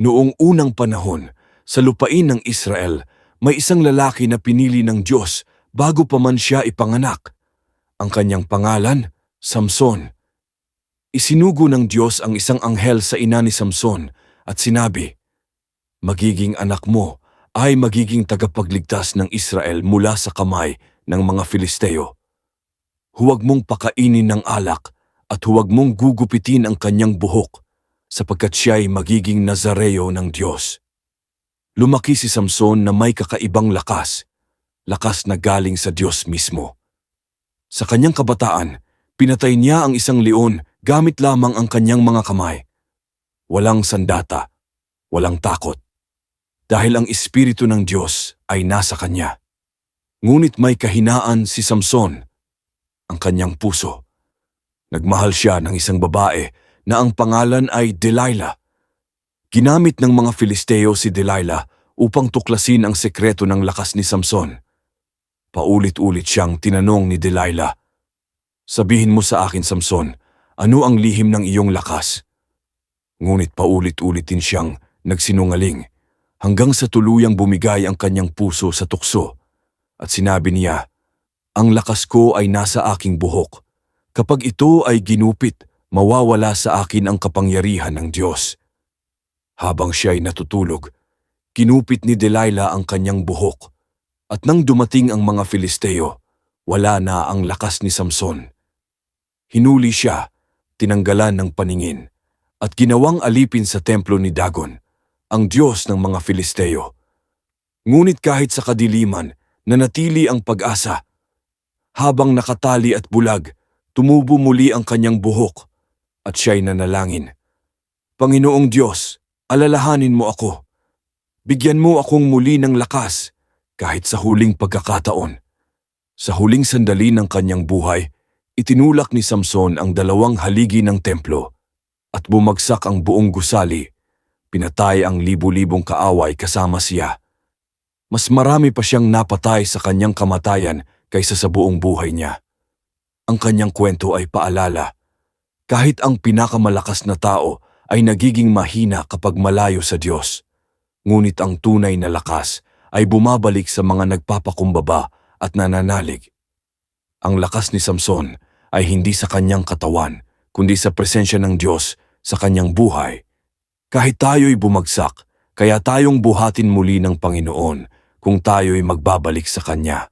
Noong unang panahon, sa lupain ng Israel, may isang lalaki na pinili ng Diyos bago pa man siya ipanganak. Ang kanyang pangalan, Samson. Isinugo ng Diyos ang isang anghel sa ina ni Samson at sinabi, Magiging anak mo ay magiging tagapagligtas ng Israel mula sa kamay ng mga Filisteo. Huwag mong pakainin ng alak at huwag mong gugupitin ang kanyang buhok sapagkat siya'y magiging Nazareo ng Diyos. Lumaki si Samson na may kakaibang lakas, lakas na galing sa Diyos mismo. Sa kanyang kabataan, pinatay niya ang isang leon gamit lamang ang kanyang mga kamay. Walang sandata, walang takot. Dahil ang Espiritu ng Diyos ay nasa kanya. Ngunit may kahinaan si Samson, ang kanyang puso. Nagmahal siya ng isang babae na ang pangalan ay Delilah. Ginamit ng mga Filisteo si Delilah upang tuklasin ang sekreto ng lakas ni Samson. Paulit-ulit siyang tinanong ni Delilah, Sabihin mo sa akin, Samson, ano ang lihim ng iyong lakas? Ngunit paulit-ulit din siyang nagsinungaling hanggang sa tuluyang bumigay ang kanyang puso sa tukso at sinabi niya, Ang lakas ko ay nasa aking buhok. Kapag ito ay ginupit, mawawala sa akin ang kapangyarihan ng Diyos. Habang siya ay natutulog, kinupit ni Delilah ang kanyang buhok. At nang dumating ang mga Filisteo, wala na ang lakas ni Samson. Hinuli siya, tinanggalan ng paningin, at ginawang alipin sa templo ni Dagon, ang Diyos ng mga Filisteo. Ngunit kahit sa kadiliman, nanatili ang pag-asa. Habang nakatali at bulag, tumubo muli ang kanyang buhok, at siya'y nanalangin. Panginoong Diyos, alalahanin mo ako. Bigyan mo akong muli ng lakas, kahit sa huling pagkakataon. Sa huling sandali ng kanyang buhay, itinulak ni Samson ang dalawang haligi ng templo at bumagsak ang buong gusali. Pinatay ang libu-libong kaaway kasama siya. Mas marami pa siyang napatay sa kanyang kamatayan kaysa sa buong buhay niya. Ang kanyang kwento ay paalala. Kahit ang pinakamalakas na tao ay nagiging mahina kapag malayo sa Diyos. Ngunit ang tunay na lakas ay bumabalik sa mga nagpapakumbaba at nananalig. Ang lakas ni Samson ay hindi sa kanyang katawan, kundi sa presensya ng Diyos sa kanyang buhay. Kahit tayo'y bumagsak, kaya tayong buhatin muli ng Panginoon kung tayo'y magbabalik sa Kanya.